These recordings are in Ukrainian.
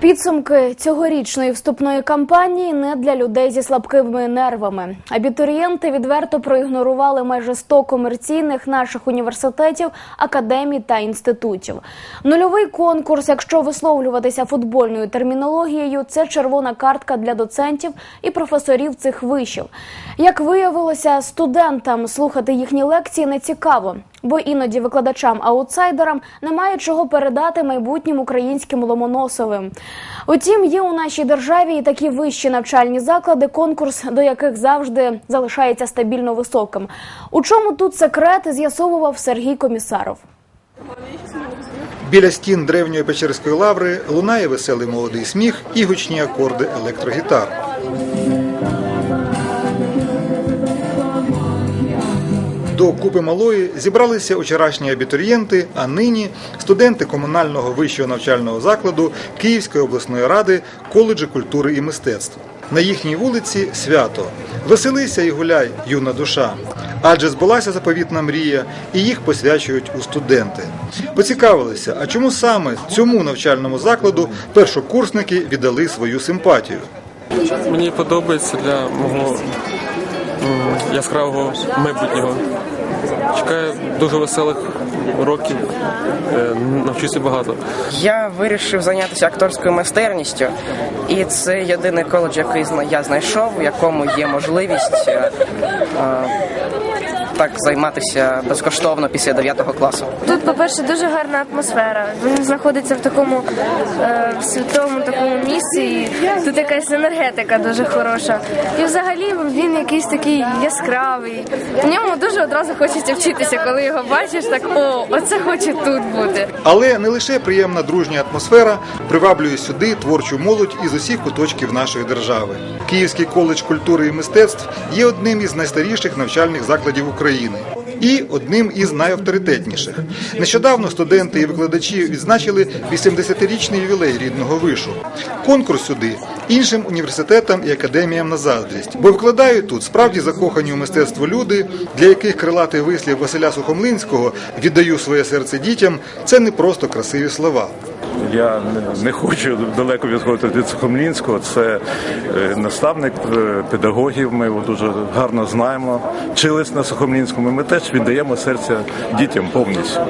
Підсумки цьогорічної вступної кампанії не для людей зі слабкими нервами. Абітурієнти відверто проігнорували майже 100 комерційних наших університетів, академій та інститутів. Нульовий конкурс, якщо висловлюватися футбольною термінологією, це червона картка для доцентів і професорів цих вишів. Як виявилося, студентам слухати їхні лекції не цікаво, бо іноді викладачам-аутсайдерам немає чого передати майбутнім українським ломоносовим. Утім, є у нашій державі і такі вищі навчальні заклади, конкурс до яких завжди залишається стабільно високим. У чому тут секрет, з'ясовував Сергій Комісаров. Біля стін древньої Печерської лаври лунає веселий молодий сміх і гучні акорди електрогітар. До купи малої зібралися вчорашні абітурієнти, а нині студенти комунального вищого навчального закладу Київської обласної ради коледжу культури і мистецтв. На їхній вулиці свято. Веселися і гуляй, юна душа. Адже збулася заповітна мрія, і їх посвячують у студенти. Поцікавилися, а чому саме цьому навчальному закладу першокурсники віддали свою симпатію? Мені подобається для мого яскравого майбутнього. Чекаю дуже веселих років, е, навчуся багато. Я вирішив зайнятися акторською майстерністю, і це єдиний коледж, який я знайшов, в якому є можливість е, е, так займатися безкоштовно після 9 класу. Тут, по-перше, дуже гарна атмосфера. Він знаходиться в такому е, в святому такому місці. І тут якась енергетика дуже хороша. І взагалі він якийсь такий яскравий. В ньому дуже одразу хочеться вчитися, коли його бачиш, так о, оце хоче тут бути. Але не лише приємна дружня атмосфера приваблює сюди творчу молодь із усіх куточків нашої держави. Київський коледж культури і мистецтв є одним із найстаріших навчальних закладів України і одним із найавторитетніших. Нещодавно студенти і викладачі відзначили 80-річний ювілей рідного вишу. Конкурс сюди іншим університетам і академіям на заздрість, бо викладають тут справді закохані у мистецтво люди, для яких крилатий вислів Василя Сухомлинського віддаю своє серце дітям. Це не просто красиві слова. Я не- не хочу далеко відходити від Сухомлінського. Це е, наставник е, педагогів. Ми його дуже гарно знаємо. Вчились на Сухомлінському. Ми теж віддаємо серця дітям повністю.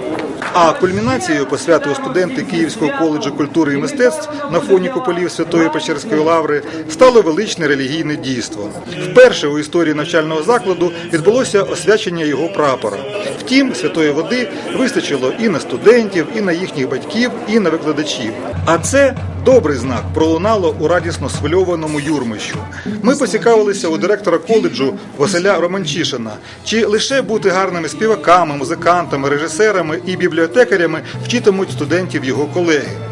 А кульмінацією посвятили студенти Київського коледжу культури і мистецтв на фоні куполів Святої Печерської лаври стало величне релігійне дійство. Вперше у історії навчального закладу відбулося освячення його прапора. Втім, святої води вистачило і на студентів, і на їхніх батьків, і на викладачів. А це добрий знак пролунало у радісно схвильованому юрмищу. Ми поцікавилися у директора коледжу Василя Романчишина, чи лише бути гарними співаками, музикантами, режисерами і бібліотекарями вчитимуть студентів його колеги.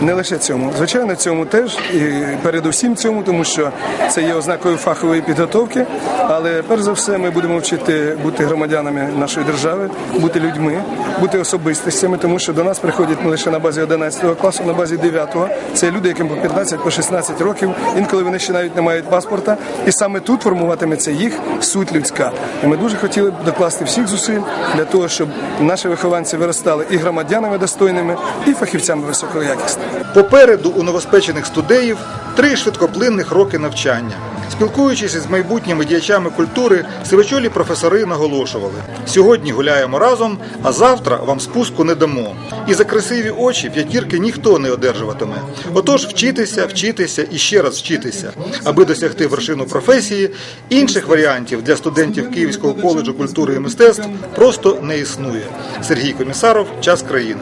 Не лише цьому, звичайно, цьому теж і передусім цьому, тому що це є ознакою фахової підготовки. Але перш за все, ми будемо вчити бути громадянами нашої держави, бути людьми, бути особистостями, тому що до нас приходять не лише на базі 11 класу, на базі 9. Це люди, яким по 15 по 16 років. Інколи вони ще навіть не мають паспорта, і саме тут формуватиметься їх суть людська. І ми дуже хотіли б докласти всіх зусиль для того, щоб наші вихованці виростали і громадянами достойними, і фахівцями високоякісними. Попереду у новоспечених студеїв три швидкоплинних роки навчання. Спілкуючись із майбутніми діячами культури, сивачолі професори наголошували: сьогодні гуляємо разом, а завтра вам спуску не дамо. І за красиві очі п'ятірки ніхто не одержуватиме. Отож, вчитися, вчитися і ще раз вчитися, аби досягти вершину професії. Інших варіантів для студентів Київського коледжу культури і мистецтв просто не існує. Сергій Комісаров, час країни.